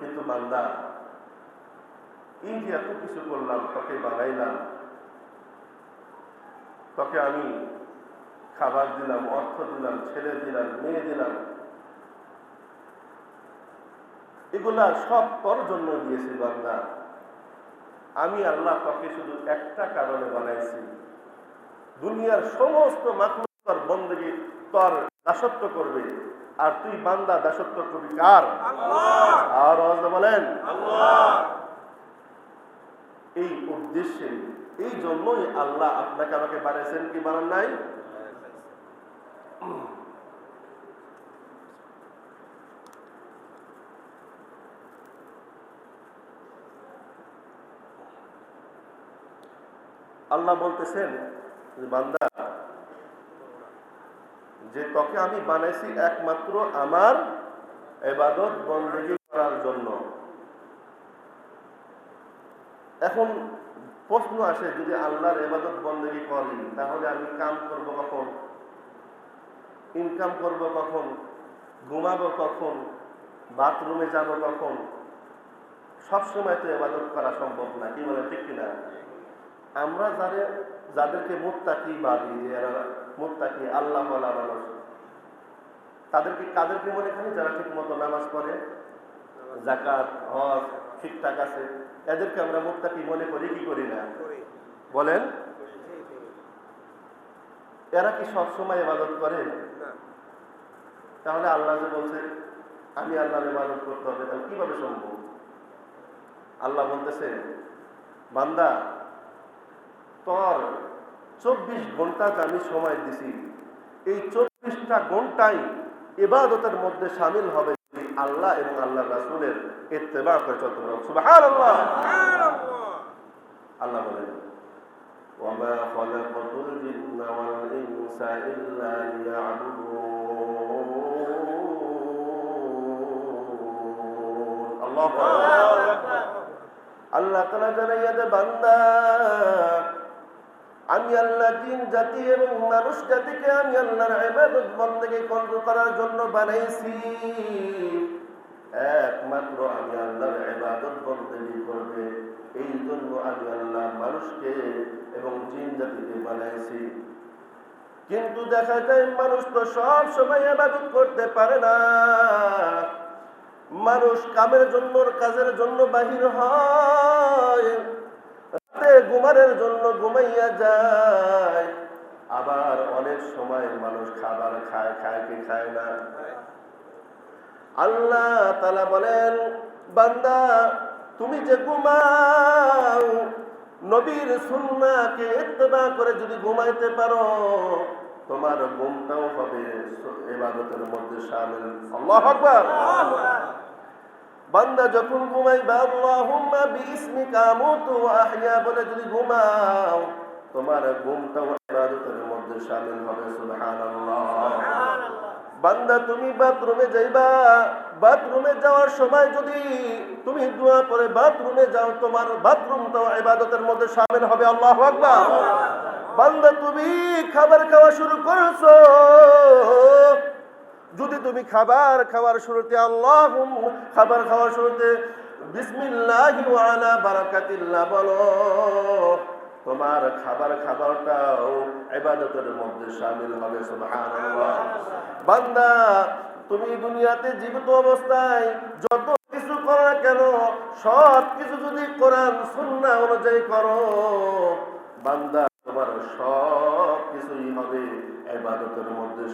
কিন্তু বান্দা এই যে কিছু করলাম, তোকে বানাইলাম। তোকে আমি খাবার দিলাম, অর্থ দিলাম, ছেলে দিলাম, মেয়ে দিলাম। এগুলা সব তোর জন্য দিয়েছি বান্দা। আমি আল্লাহ তোকে শুধু একটা কারণে বানাইছি। দুনিয়ার সমস্ত মাকলুক তোর বন্দগি তোর দাসত্ব করবে। আর তুই বান্দা দাসত্ব করবি কার? আর বলেন এই উদ্দেশ্যে এই জন্যই আল্লাহ আপনাকে আমাকে বানিয়েছেন কি বানান নাই? আল্লাহ বলতেছেন বান্দা যে তোকে আমি বানাইছি একমাত্র আমার এবাদত বন্দী করার জন্য। এখন প্রশ্ন আসে, যদি আল্লাহর এবাদত বন্দী করি, তাহলে আমি কাম করব কখন? ইনকাম করব কখন? ঘুমাবো কখন? বাথরুমে যাব কখন? সবসময় তো এবাদত করা সম্ভব না, কি বলে, ঠিক কিনা? আমরা যাদের যাদেরকে মুত্তাকি ভাবি যে এরা মুত্তাকি আল্লাহ মানুষ। তাদেরকে কাদেরকে মনে করি যারা ঠিক মতো নামাজ পড়ে জাকাত হজ ঠিকঠাক আছে এদেরকে আমরা মুত্তাকি মনে করি কি করি না? বলেন? এরা কি সবসময় ইবাদত করে? তাহলে আল্লাহ যে বলছে আমি আল্লাহর ইবাদত করতে হবে তাহলে কীভাবে সম্ভব? আল্লাহ বলতেছে বান্দা তোর চব্বিশ ঘন্টা যে আমি সময় দিছি এই চব্বিশটা ঘন্টাই ইবাদতের মধ্যে সামিল হবে যদি আল্লাহ এবং আল্লাহ রাসুলের ইত্তেবা করে চলতে পারো সুবহানাল্লাহ আল্লাহ বলেন وما خلقت الجن والإنس إلا ليعبدون الله أكبر আল্লাহ তালা জানাইয়া দে বান্দা আমি আল্লাহ দিন জাতি এবং মানুষ জাতিকে আমি আল্লাহর ইবাদত বন্দেগী করার জন্য বানাইছি। একমাত্র আমি আল্লাহর ইবাদত বন্দেগী করবে। এই জন্য আমি আল্লাহ মানুষকে এবং জিন জাতিকে বানাইছি। কিন্তু দেখা যায় মানুষ তো সব সময় ইবাদত করতে পারে না। মানুষ কামের জন্য, কাজের জন্য বাহির হয়। ঘুমানোর জন্য ঘুমাইয়া যায়। আবার অনেক সময় মানুষ খাবার খায় খায় কি খায় না? আল্লাহ তালা বলেন, বান্দা, তুমি যে ঘুমাও, নবীর সুন্নাকে ইত্তেবা করে যদি ঘুমাইতে পারো, তোমার ঘুমটাও হবে ইবাদতের মধ্যে শামিল আল্লাহু আকবার। বান্দা যখন ঘুমাইবা আল্লাহুম্মা বিইসমিকা আমুতু ওয়া আহইয়া বলে যদি ঘুমাও তোমার ঘুমটাও ইবাদতের মধ্যে শামিল হবে সুবহানাল্লাহ। বান্দা তুমি বাথরুমে যাইবা বাথরুমে যাওয়ার সময় যদি তুমি দোয়া পরে বাথরুমে যাও তোমার বাথরুমটাও ইবাদতের মধ্যে শামিল হবে আল্লাহু আকবার। বান্দা তুমি খাবার খাওয়া শুরু করেছ যদি তুমি খাবার খাওয়ার শুরুতে আল্লাহ খাবার খাওয়ার শুরুতে বিসমিল্লাহ আলা বারাকাতিল্লাহ বলো, তোমার খাবার খাবারটাও ইবাদতের মধ্যে শামিল হবে, সুবহানাল্লাহ। বান্দা, তুমি দুনিয়াতে জীবিত অবস্থায় যত কিছু করো না কেন, সব কিছু যদি কোরআন, সুন্নাহ অনুযায়ী করো, বান্দা, তোমার সব কিছুই হবে ইবাদতের মধ্যে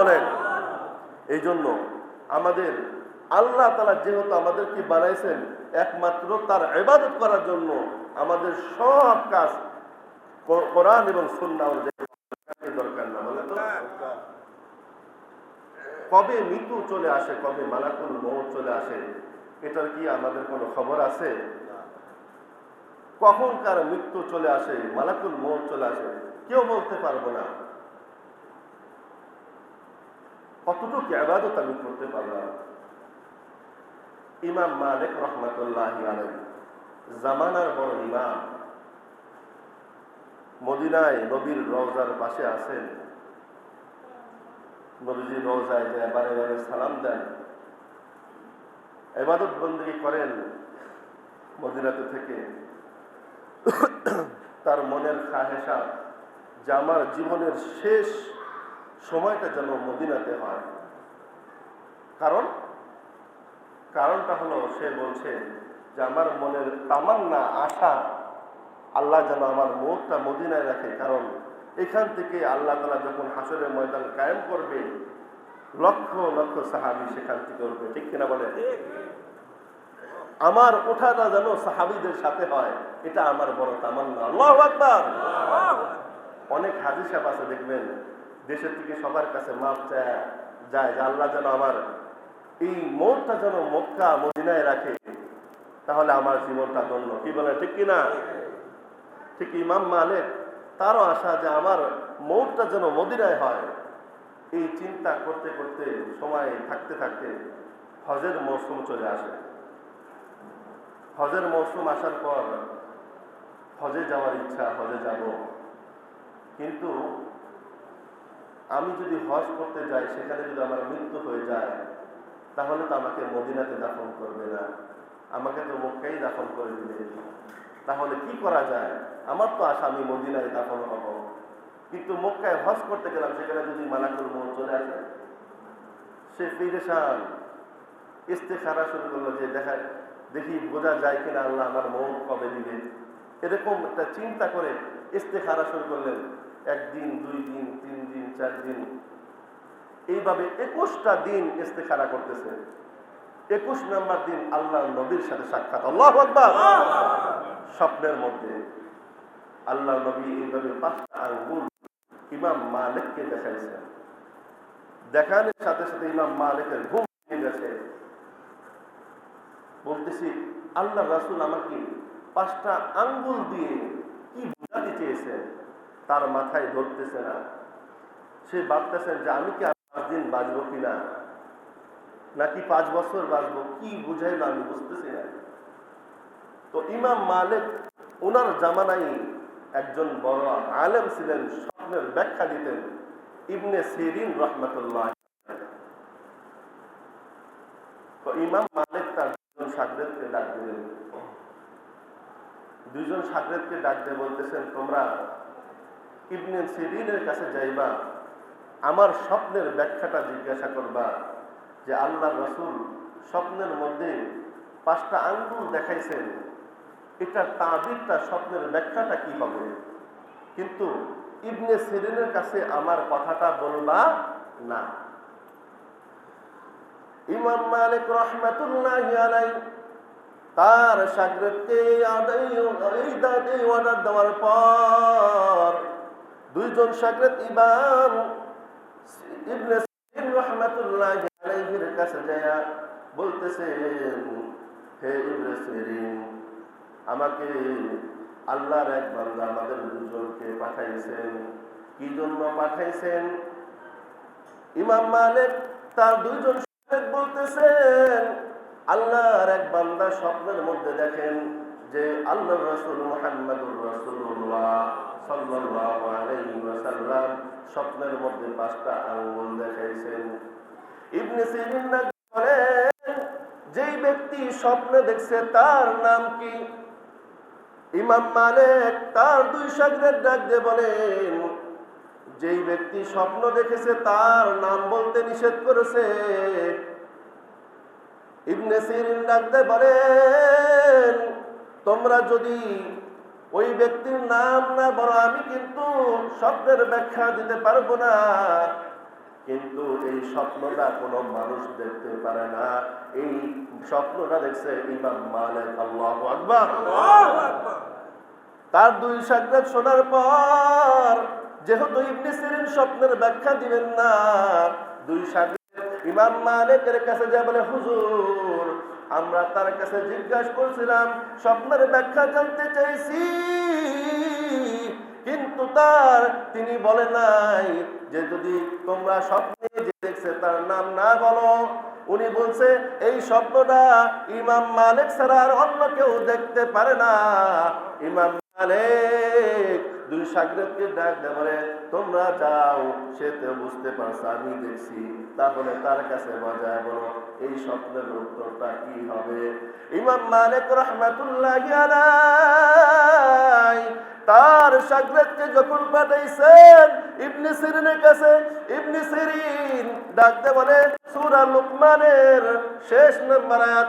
বলেন। এই জন্য আমাদের আল্লাহ তালা যেহেতু আমাদেরকে বানাইছেন, একমাত্র তার ইবাদত করার জন্য আমাদের সব কাজ কোরআন এবং অনুযায়ী দরকার না বলে কবে মৃত্যু চলে আসে, কবে মালাকুল মৌত চলে আসে, এটার কি আমাদের কোনো খবর আছে? কখন কার মৃত্যু চলে আসে, মালাকুল মৌত চলে আসে, কেউ বলতে পারব না। কতটুকু আবাদত আমি করতে পারলাম? ইমাম মালিক রহমতুল্লাহ জামানার বড় ইমাম, মদিনায় নবীর রওজার পাশে আছেন। নবীজি রওজায় যায় বারে বারে সালাম দেন। এবাদত বন্দী করেন মদিনাতে থেকে। তার মনের খাহেসা যে আমার জীবনের শেষ সময়টা যেন মদিনাতে হয়। কারণ, কারণটা হলো, সে বলছে যে আমার মনের তামান্না, আশা আল্লাহ যেন আমার মুখটা মদিনায় রাখে। কারণ, এখান থেকে আল্লাহ তালা যখন হাসরের ময়দান কায়েম করবে, লক্ষ লক্ষ সাহাবি সেখান থেকে উঠবে। ঠিক কিনা বলে আমার ওঠাটা যেন সাহাবিদের সাথে হয়, এটা আমার বড় তামান্না। আল্লাহ অনেক হাজির সাহেব আছে, দেখবেন, দেশের থেকে সবার কাছে মাপ চায়, যায় আল্লাহ যেন আমার এই মনটা যেন মক্কা, মদিনায় রাখে, তাহলে আমার জীবনটা ধন্য। কি বলে ঠিক কিনা ঠিক ইমাম মালিক, তারও আশা যে আমার মৌতটা যেন মদিনায় হয়। এই চিন্তা করতে করতে, সময় থাকতে থাকতে হজের মৌসুম চলে আসে। হজের মৌসুম আসার পর হজে যাওয়ার ইচ্ছা, হজে যাব। কিন্তু আমি যদি হজ করতে যাই, সেখানে যদি আমার মৃত্যু হয়ে যায়, তাহলে তো আমাকে মদিনাতে দাফন করবে না। আমাকে তো মক্কাই দাফন করে দিবে। তাহলে কি করা যায়? আমার তো আশা, আমি মদিনায় দাফন হব। কিন্তু মক্কায় হজ করতে গেলাম, সেখানে যদি মালাকুল মৌ চলে আসে, সে ফিরেশান, ইস্তেখারা শুরু করল যে দেখা দেখি বোঝা যায় কিনা আল্লাহ আমার মৌ কবে দিবে এরকম একটা চিন্তা করে ইস্তেখারা শুরু করলেন। একদিন, দুই দিন, তিন দিন, চার দিন। এইভাবে একুশটা দিন ইস্তেখারা করতেছে। একুশ নম্বর দিন আল্লাহ নবীর সাথে সাক্ষাৎ। আল্লাহ স্বপ্নের মধ্যে আল্লাহ নবী এইভাবে পাঁচটা আঙ্গুল ইমাম মালিককে দেখাইছেন। দেখানোর সাথে সাথে ইমাম মালিকের ঘুম গেছে বলতেছি, আল্লাহ রাসুল আমাকে পাঁচটা আঙ্গুল দিয়ে কি বোঝাতে চেয়েছে তার মাথায় ধরতেছে না। সে ভাবতেছেন যে আমি কি পাঁচ দিন বাঁচবো কিনা নাকি পাঁচ বছর বাঁচবো? কি বুঝাইলো আমি বুঝতেছি না। তো ইমাম মালিক ওনার জামানাই একজন বড় আলেম ছিলেন, স্বপ্নের ব্যাখ্যা দিতেন, ইবনে সিরিন রহমতুল্লাহ ইমাম সাগরেদকে ডাক দিলেন দুইজন সাগরেদকে ডাক দিয়ে বলতেছেন, তোমরা ইবনে সিরিনের কাছে যাইবা, আমার স্বপ্নের ব্যাখ্যাটা জিজ্ঞাসা করবা যে আল্লাহ রসুল স্বপ্নের মধ্যে পাঁচটা আঙ্গুল দেখাইছেন। এটা তাবিরটা, স্বপ্নের ব্যাখ্যাটা কি হবে? কিন্তু ইবনে সিরিনের কাছে আমার কথাটা বলবা না। ইমাম মালিক রহমাতুল্লাহ তার সাগরকে অর্ডার দেওয়ার পর দুইজন সাগরেদ ইমাম ইবনে কাছে যায় বলতেছেন, হে ইবনে সিরিন, আমাকে আল্লাহর এক বান্দা আমাদের দুজনকে পাঠাইছেন। কি জন্য পাঠাইছেন? ইমাম মালিক তার দুইজন বলতেছেন, আল্লাহর এক বান্দা স্বপ্নের মধ্যে দেখেন যে আল্লাহ রসুল মোহাম্মদুর রসুল্লাহ স্বপ্নের মধ্যে পাঁচটা আঙ্গুল দেখাইছেন। ইবনে বলেন, যেই ব্যক্তি স্বপ্নে দেখছে তার নাম কি? ইমাম মালিক তার দুই সাগরের ডাক দিয়ে বলেন যেই ব্যক্তি স্বপ্ন দেখেছে তার নাম বলতে নিষেধ করেছে। ইবনে সিরিন ডাক দিয়ে বলেন তোমরা যদি ওই ব্যক্তির নাম না বলো আমি কিন্তু স্বপ্নের ব্যাখ্যা দিতে পারব না। কিন্তু এই স্বপ্নটা কোনো মানুষ দেখতে পারে না। এই স্বপ্নটা দেখছে ইমাম মালিক আল্লাহ আকবার। তার দুই সাক্ষাৎ শোনার পর যেহেতু ইবনে সিরিন স্বপ্নের ব্যাখ্যা দিবেন না, দুই সাক্ষাৎ ইমাম মালিকের কাছে যা বলে, হুজুর, আমরা তার কাছে জিজ্ঞাসা করছিলাম, স্বপ্নের ব্যাখ্যা জানতে চাইছি, কিন্তু তার তিনি বলে নাই যে যদি তোমরা স্বপ্নে যে দেখছে তার নাম না বলো। উনি বলছে, এই স্বপ্নটা ইমাম মালিক ছাড়া আর অন্য কেউ দেখতে পারে না। ইমাম মালিক দুই সাগরকে ডাক দেয় বলে, তোমরা যাও। সে তো বুঝতে পারছ, আমি দেখছি। তাহলে তার কাছে বাজায় বলো, এই স্বপ্নের উত্তরটা কি হবে? ইমাম মালিক রহমাতুল্লাহ তার সাগরেদকে যখন পাঠাইছেন, ইবনে সিরিনের কাছে, ইবনে সিরিন ডাকতে বলে, সূরা লুকমানের শেষ নম্বর আয়াত